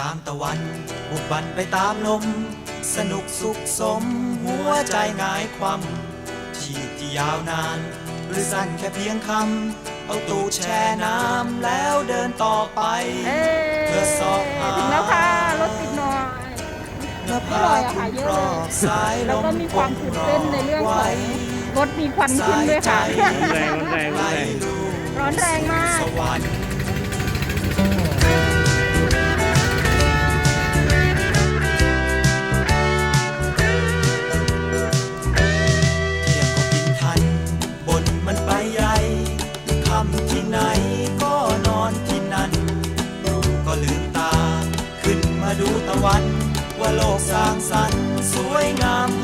ตามตะวันบุกบันไปตามลม สนุกสุขสม หัวใจหงายความชีพที่ยาวนาน หรือสั้นแค่เพียงคำ เอาตูดแช่น้ำแล้วเดินต่อไป เอ้เพื่อสอบหาถึงแล้วค่ะ รถติดหน่อยเพื่อพาคุณครอบสายลแล้วมก็มีความตื่นเต้นในเรื่องของไว้รถมีควันขึ้นด้วยค่ะ ร้อนแรงร้อนแรงร้อนแรงร้อนแรงมาก สวรรค์ โลกสร้างสรรค์สวยงาม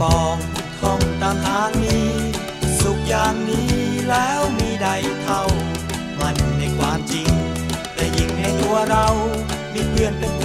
ปองท่องตามทางนี้ สุขอย่างนี้แล้วมีใดเท่า มันในความจริง แต่ยิ่งในตัวเรา มีเพื่อนเป็น